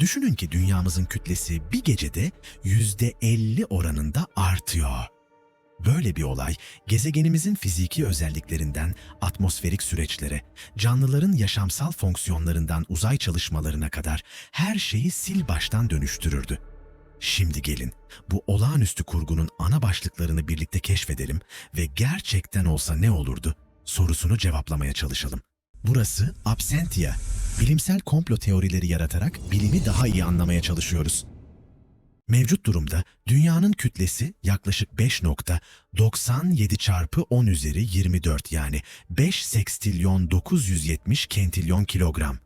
Düşünün ki dünyamızın kütlesi bir gecede %50 oranında artıyor. Böyle bir olay gezegenimizin fiziki özelliklerinden atmosferik süreçlere, canlıların yaşamsal fonksiyonlarından uzay çalışmalarına kadar her şeyi sil baştan dönüştürürdü. Şimdi gelin bu olağanüstü kurgunun ana başlıklarını birlikte keşfedelim ve gerçekten olsa ne olurdu sorusunu cevaplamaya çalışalım. Burası Absentia. Bilimsel komplo teorileri yaratarak bilimi daha iyi anlamaya çalışıyoruz. Mevcut durumda dünyanın kütlesi yaklaşık 5.97 çarpı 10 üzeri 24 yani 5 sekstilyon 970 kentilyon kilogram.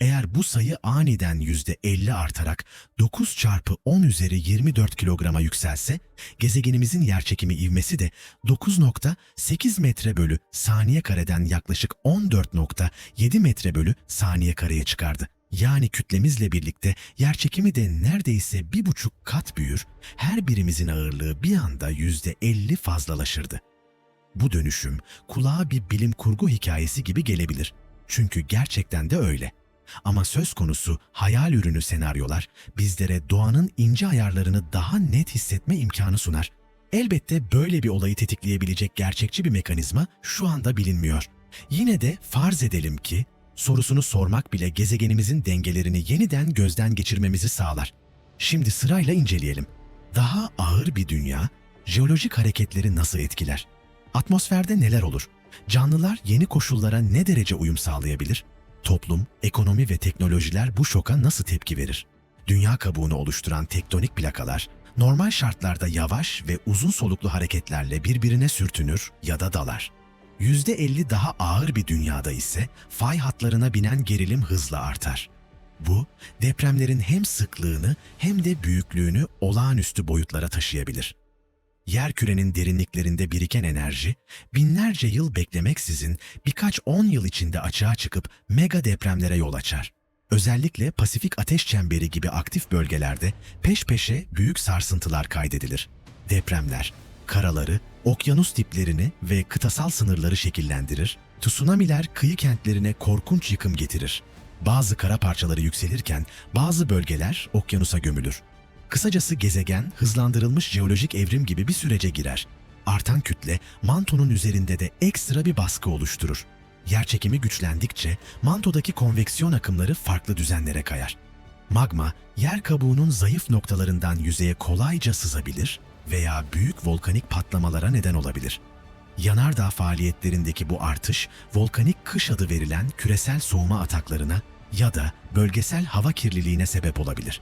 Eğer bu sayı aniden %50 artarak 9 çarpı 10 üzeri 24 kilograma yükselse, gezegenimizin yerçekimi ivmesi de 9.8 metre bölü saniye kareden yaklaşık 14.7 metre bölü saniye kareye çıkardı. Yani kütlemizle birlikte yerçekimi de neredeyse bir buçuk kat büyür, her birimizin ağırlığı bir anda %50 fazlalaşırdı. Bu dönüşüm kulağa bir bilim kurgu hikayesi gibi gelebilir. Çünkü gerçekten de öyle. Ama söz konusu hayal ürünü senaryolar bizlere doğanın ince ayarlarını daha net hissetme imkanı sunar. Elbette böyle bir olayı tetikleyebilecek gerçekçi bir mekanizma şu anda bilinmiyor. Yine de farz edelim ki sorusunu sormak bile gezegenimizin dengelerini yeniden gözden geçirmemizi sağlar. Şimdi sırayla inceleyelim. Daha ağır bir dünya jeolojik hareketleri nasıl etkiler? Atmosferde neler olur? Canlılar yeni koşullara ne derece uyum sağlayabilir? Toplum, ekonomi ve teknolojiler bu şoka nasıl tepki verir? Dünya kabuğunu oluşturan tektonik plakalar, normal şartlarda yavaş ve uzun soluklu hareketlerle birbirine sürtünür ya da dalar. %50 daha ağır bir dünyada ise fay hatlarına binen gerilim hızla artar. Bu, depremlerin hem sıklığını hem de büyüklüğünü olağanüstü boyutlara taşıyabilir. Yerkürenin derinliklerinde biriken enerji, binlerce yıl beklemeksizin birkaç on yıl içinde açığa çıkıp mega depremlere yol açar. Özellikle Pasifik Ateş Çemberi gibi aktif bölgelerde peş peşe büyük sarsıntılar kaydedilir. Depremler, karaları, okyanus diplerini ve kıtasal sınırları şekillendirir, tsunamiler kıyı kentlerine korkunç yıkım getirir. Bazı kara parçaları yükselirken bazı bölgeler okyanusa gömülür. Kısacası gezegen hızlandırılmış jeolojik evrim gibi bir sürece girer. Artan kütle mantonun üzerinde de ekstra bir baskı oluşturur. Yerçekimi güçlendikçe mantodaki konveksiyon akımları farklı düzenlere kayar. Magma, yer kabuğunun zayıf noktalarından yüzeye kolayca sızabilir veya büyük volkanik patlamalara neden olabilir. Yanardağ faaliyetlerindeki bu artış, volkanik kış adı verilen küresel soğuma ataklarına ya da bölgesel hava kirliliğine sebep olabilir.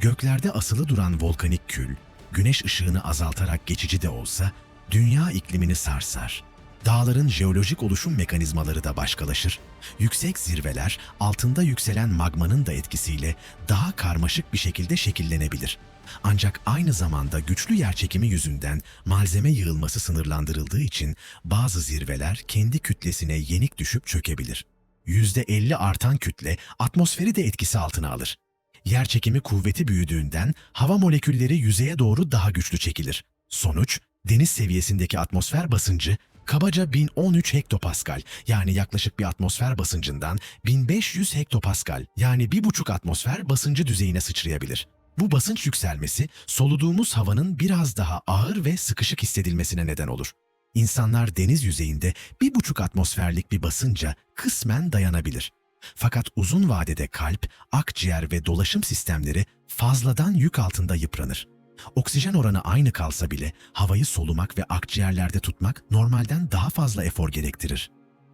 Göklerde asılı duran volkanik kül, güneş ışığını azaltarak geçici de olsa dünya iklimini sarsar. Dağların jeolojik oluşum mekanizmaları da başkalaşır. Yüksek zirveler altında yükselen magmanın da etkisiyle daha karmaşık bir şekilde şekillenebilir. Ancak aynı zamanda güçlü yerçekimi yüzünden malzeme yığılması sınırlandırıldığı için bazı zirveler kendi kütlesine yenik düşüp çökebilir. %50 artan kütle atmosferi de etkisi altına alır. Yer çekimi kuvveti büyüdüğünden hava molekülleri yüzeye doğru daha güçlü çekilir. Sonuç, deniz seviyesindeki atmosfer basıncı kabaca 1013 hektopascal yani yaklaşık bir atmosfer basıncından 1500 hektopascal yani 1,5 atmosfer basıncı düzeyine sıçrayabilir. Bu basınç yükselmesi soluduğumuz havanın biraz daha ağır ve sıkışık hissedilmesine neden olur. İnsanlar deniz yüzeyinde 1,5 atmosferlik bir basınca kısmen dayanabilir. Fakat uzun vadede kalp, akciğer ve dolaşım sistemleri fazladan yük altında yıpranır. Oksijen oranı aynı kalsa bile havayı solumak ve akciğerlerde tutmak normalden daha fazla efor gerektirir.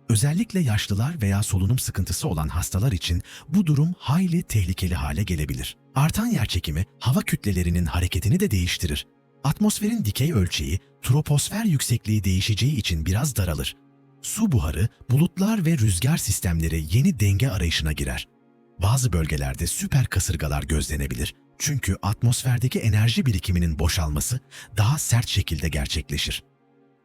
Özellikle yaşlılar veya solunum sıkıntısı olan hastalar için bu durum hayli tehlikeli hale gelebilir. Artan yerçekimi hava kütlelerinin hareketini de değiştirir. Atmosferin dikey ölçeği, troposfer yüksekliği değişeceği için biraz daralır. Su buharı, bulutlar ve rüzgar sistemleri yeni denge arayışına girer. Bazı bölgelerde süper kasırgalar gözlenebilir. Çünkü atmosferdeki enerji birikiminin boşalması daha sert şekilde gerçekleşir.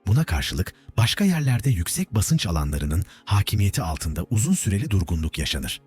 Buna karşılık başka yerlerde yüksek basınç alanlarının hakimiyeti altında uzun süreli durgunluk yaşanır.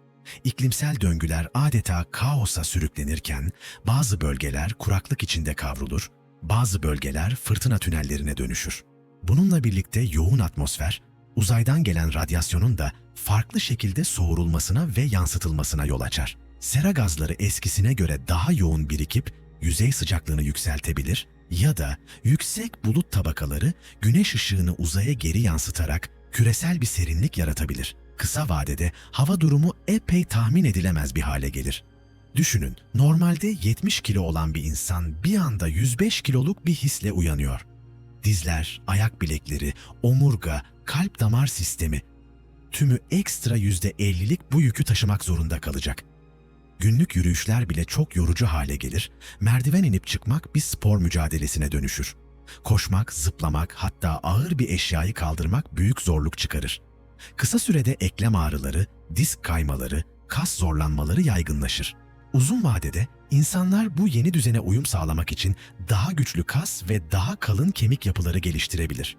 İklimsel döngüler adeta kaosa sürüklenirken bazı bölgeler kuraklık içinde kavrulur, bazı bölgeler fırtına tünellerine dönüşür. Bununla birlikte yoğun atmosfer, uzaydan gelen radyasyonun da farklı şekilde soğurulmasına ve yansıtılmasına yol açar. Sera gazları eskisine göre daha yoğun birikip yüzey sıcaklığını yükseltebilir ya da yüksek bulut tabakaları güneş ışığını uzaya geri yansıtarak küresel bir serinlik yaratabilir. Kısa vadede hava durumu epey tahmin edilemez bir hale gelir. Düşünün, normalde 70 kilo olan bir insan bir anda 105 kiloluk bir hisle uyanıyor. Dizler, ayak bilekleri, omurga, kalp damar sistemi tümü ekstra %50'lik bu yükü taşımak zorunda kalacak. Günlük yürüyüşler bile çok yorucu hale gelir, merdiven inip çıkmak bir spor mücadelesine dönüşür. Koşmak, zıplamak, hatta ağır bir eşyayı kaldırmak büyük zorluk çıkarır. Kısa sürede eklem ağrıları, disk kaymaları, kas zorlanmaları yaygınlaşır. Uzun vadede insanlar bu yeni düzene uyum sağlamak için daha güçlü kas ve daha kalın kemik yapıları geliştirebilir.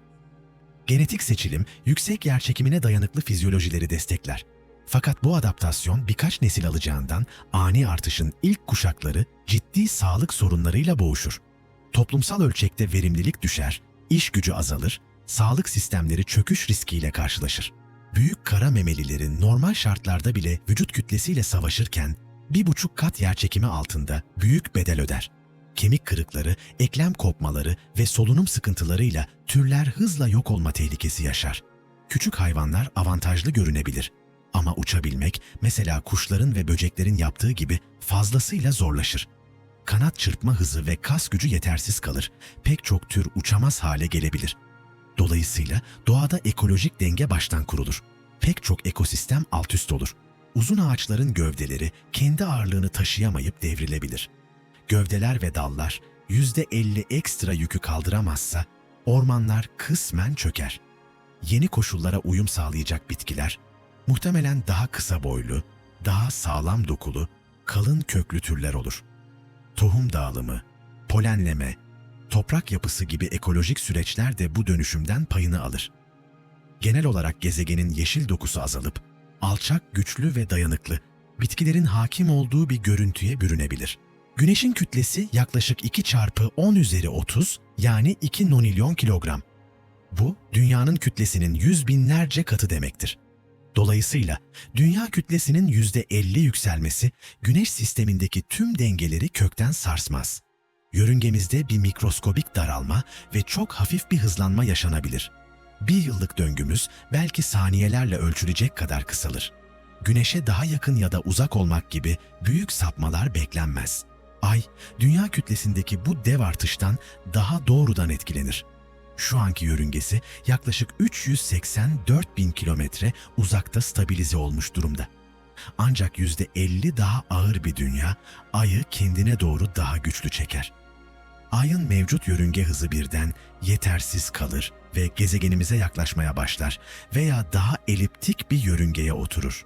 Genetik seçilim yüksek yerçekimine dayanıklı fizyolojileri destekler. Fakat bu adaptasyon birkaç nesil alacağından ani artışın ilk kuşakları ciddi sağlık sorunlarıyla boğuşur. Toplumsal ölçekte verimlilik düşer, iş gücü azalır, sağlık sistemleri çöküş riskiyle karşılaşır. Büyük kara memelilerin normal şartlarda bile vücut kütlesiyle savaşırken bir buçuk kat yerçekimi altında büyük bedel öder. Kemik kırıkları, eklem kopmaları ve solunum sıkıntılarıyla türler hızla yok olma tehlikesi yaşar. Küçük hayvanlar avantajlı görünebilir ama uçabilmek mesela kuşların ve böceklerin yaptığı gibi fazlasıyla zorlaşır. Kanat çırpma hızı ve kas gücü yetersiz kalır. Pek çok tür uçamaz hale gelebilir. Dolayısıyla doğada ekolojik denge baştan kurulur. Pek çok ekosistem alt üst olur. Uzun ağaçların gövdeleri kendi ağırlığını taşıyamayıp devrilebilir. Gövdeler ve dallar %50 ekstra yükü kaldıramazsa ormanlar kısmen çöker. Yeni koşullara uyum sağlayacak bitkiler muhtemelen daha kısa boylu, daha sağlam dokulu, kalın köklü türler olur. Tohum dağılımı, polenleme, toprak yapısı gibi ekolojik süreçler de bu dönüşümden payını alır. Genel olarak gezegenin yeşil dokusu azalıp alçak, güçlü ve dayanıklı bitkilerin hakim olduğu bir görüntüye bürünebilir. Güneşin kütlesi yaklaşık 2 çarpı 10 üzeri 30 yani 2 nonilyon kilogram. Bu dünyanın kütlesinin yüz binlerce katı demektir. Dolayısıyla dünya kütlesinin %50 yükselmesi güneş sistemindeki tüm dengeleri kökten sarsmaz. Yörüngemizde bir mikroskobik daralma ve çok hafif bir hızlanma yaşanabilir. Bir yıllık döngümüz belki saniyelerle ölçülecek kadar kısalır. Güneşe daha yakın ya da uzak olmak gibi büyük sapmalar beklenmez. Ay, dünya kütlesindeki bu dev artıştan daha doğrudan etkilenir. Şu anki yörüngesi yaklaşık 384 bin kilometre uzakta stabilize olmuş durumda. Ancak %50 daha ağır bir dünya Ay'ı kendine doğru daha güçlü çeker. Ay'ın mevcut yörünge hızı birden yetersiz kalır ve gezegenimize yaklaşmaya başlar veya daha eliptik bir yörüngeye oturur.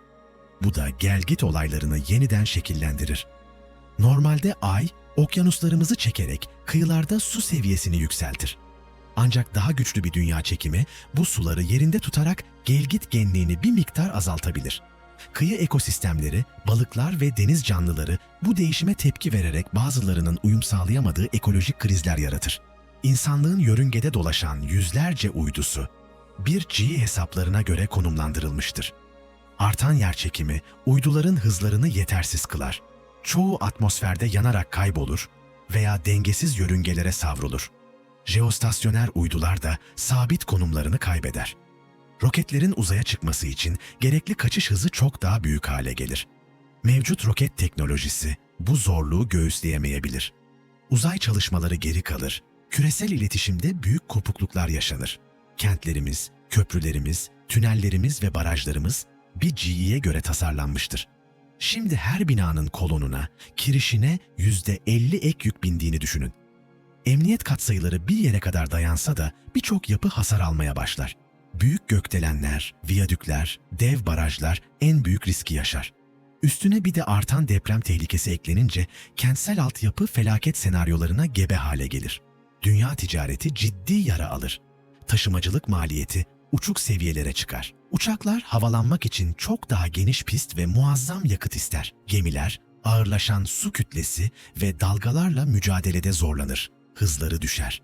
Bu da gelgit olaylarını yeniden şekillendirir. Normalde Ay, okyanuslarımızı çekerek kıyılarda su seviyesini yükseltir. Ancak daha güçlü bir dünya çekimi bu suları yerinde tutarak gelgit genliğini bir miktar azaltabilir. Kıyı ekosistemleri, balıklar ve deniz canlıları bu değişime tepki vererek bazılarının uyum sağlayamadığı ekolojik krizler yaratır. İnsanlığın yörüngede dolaşan yüzlerce uydusu bir G hesaplarına göre konumlandırılmıştır. Artan yerçekimi uyduların hızlarını yetersiz kılar. Çoğu atmosferde yanarak kaybolur veya dengesiz yörüngelere savrulur jeostasyoner uydular da sabit konumlarını kaybeder. Roketlerin uzaya çıkması için gerekli kaçış hızı çok daha büyük hale gelir. Mevcut roket teknolojisi bu zorluğu göğüsleyemeyebilir. Uzay çalışmaları geri kalır, küresel iletişimde büyük kopukluklar yaşanır. Kentlerimiz, köprülerimiz, tünellerimiz ve barajlarımız bir GE'ye göre tasarlanmıştır. Şimdi her binanın kolonuna, kirişine %50 ek yük bindiğini düşünün. Emniyet katsayıları bir yere kadar dayansa da birçok yapı hasar almaya başlar. Büyük gökdelenler, viyadükler, dev barajlar en büyük riski yaşar. Üstüne bir de artan deprem tehlikesi eklenince kentsel altyapı felaket senaryolarına gebe hale gelir. Dünya ticareti ciddi yara alır. Taşımacılık maliyeti uçuk seviyelere çıkar. Uçaklar havalanmak için çok daha geniş pist ve muazzam yakıt ister. Gemiler ağırlaşan su kütlesi ve dalgalarla mücadelede zorlanır hızları düşer.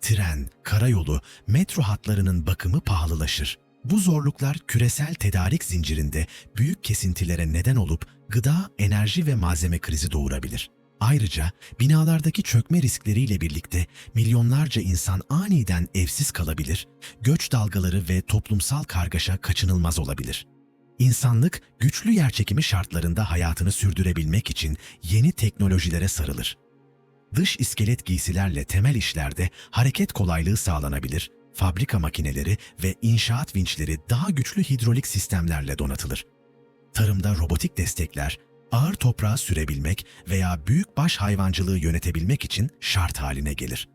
Tren, karayolu, metro hatlarının bakımı pahalılaşır. Bu zorluklar küresel tedarik zincirinde büyük kesintilere neden olup gıda, enerji ve malzeme krizi doğurabilir. Ayrıca binalardaki çökme riskleriyle birlikte milyonlarca insan aniden evsiz kalabilir, göç dalgaları ve toplumsal kargaşa kaçınılmaz olabilir. İnsanlık güçlü yerçekimi şartlarında hayatını sürdürebilmek için yeni teknolojilere sarılır. Dış iskelet giysilerle temel işlerde hareket kolaylığı sağlanabilir, fabrika makineleri ve inşaat vinçleri daha güçlü hidrolik sistemlerle donatılır. Tarımda robotik destekler, ağır toprağı sürebilmek veya büyükbaş hayvancılığı yönetebilmek için şart haline gelir.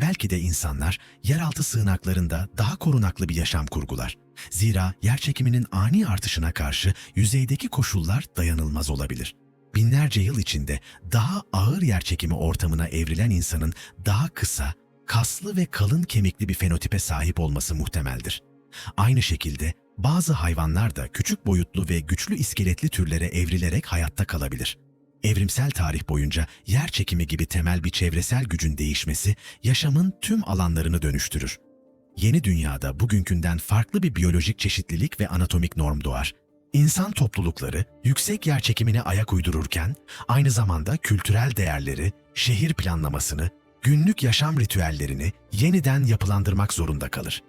Belki de insanlar yeraltı sığınaklarında daha korunaklı bir yaşam kurgular. Zira yerçekiminin ani artışına karşı yüzeydeki koşullar dayanılmaz olabilir. Binlerce yıl içinde daha ağır yerçekimi ortamına evrilen insanın daha kısa, kaslı ve kalın kemikli bir fenotipe sahip olması muhtemeldir. Aynı şekilde bazı hayvanlar da küçük boyutlu ve güçlü iskeletli türlere evrilerek hayatta kalabilir. Evrimsel tarih boyunca yer çekimi gibi temel bir çevresel gücün değişmesi yaşamın tüm alanlarını dönüştürür. Yeni dünyada bugünkünden farklı bir biyolojik çeşitlilik ve anatomik norm doğar. İnsan toplulukları yüksek yer çekimine ayak uydururken aynı zamanda kültürel değerleri, şehir planlamasını, günlük yaşam ritüellerini yeniden yapılandırmak zorunda kalır.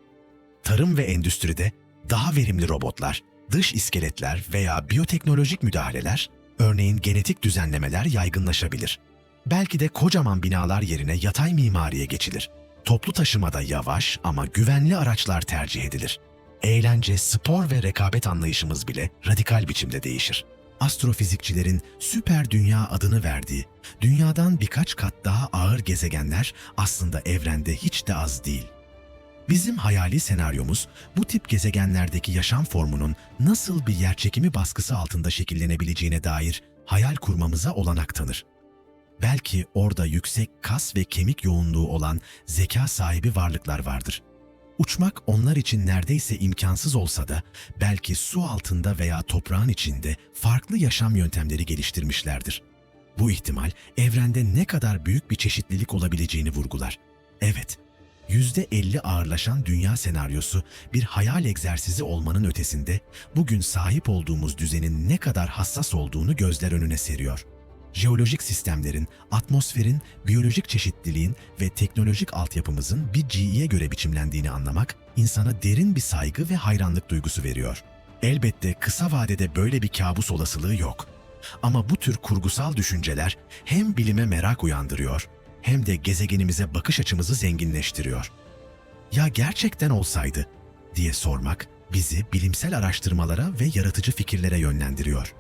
Tarım ve endüstride daha verimli robotlar, dış iskeletler veya biyoteknolojik müdahaleler, örneğin genetik düzenlemeler yaygınlaşabilir. Belki de kocaman binalar yerine yatay mimariye geçilir. Toplu taşımada yavaş ama güvenli araçlar tercih edilir. Eğlence, spor ve rekabet anlayışımız bile radikal biçimde değişir. Astrofizikçilerin süper dünya adını verdiği, dünyadan birkaç kat daha ağır gezegenler aslında evrende hiç de az değil. Bizim hayali senaryomuz bu tip gezegenlerdeki yaşam formunun nasıl bir yerçekimi baskısı altında şekillenebileceğine dair hayal kurmamıza olanak tanır. Belki orada yüksek kas ve kemik yoğunluğu olan zeka sahibi varlıklar vardır. Uçmak onlar için neredeyse imkansız olsa da belki su altında veya toprağın içinde farklı yaşam yöntemleri geliştirmişlerdir. Bu ihtimal evrende ne kadar büyük bir çeşitlilik olabileceğini vurgular. Evet, %50 ağırlaşan dünya senaryosu bir hayal egzersizi olmanın ötesinde bugün sahip olduğumuz düzenin ne kadar hassas olduğunu gözler önüne seriyor. Jeolojik sistemlerin, atmosferin, biyolojik çeşitliliğin ve teknolojik altyapımızın bir GE'ye göre biçimlendiğini anlamak insana derin bir saygı ve hayranlık duygusu veriyor. Elbette kısa vadede böyle bir kabus olasılığı yok. Ama bu tür kurgusal düşünceler hem bilime merak uyandırıyor hem de gezegenimize bakış açımızı zenginleştiriyor. Ya gerçekten olsaydı diye sormak bizi bilimsel araştırmalara ve yaratıcı fikirlere yönlendiriyor.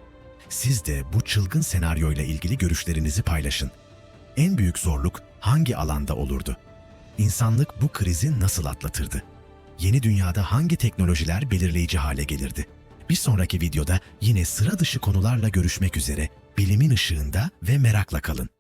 Siz de bu çılgın senaryoyla ilgili görüşlerinizi paylaşın. En büyük zorluk hangi alanda olurdu? İnsanlık bu krizi nasıl atlatırdı? Yeni dünyada hangi teknolojiler belirleyici hale gelirdi? Bir sonraki videoda yine sıra dışı konularla görüşmek üzere bilimin ışığında ve merakla kalın.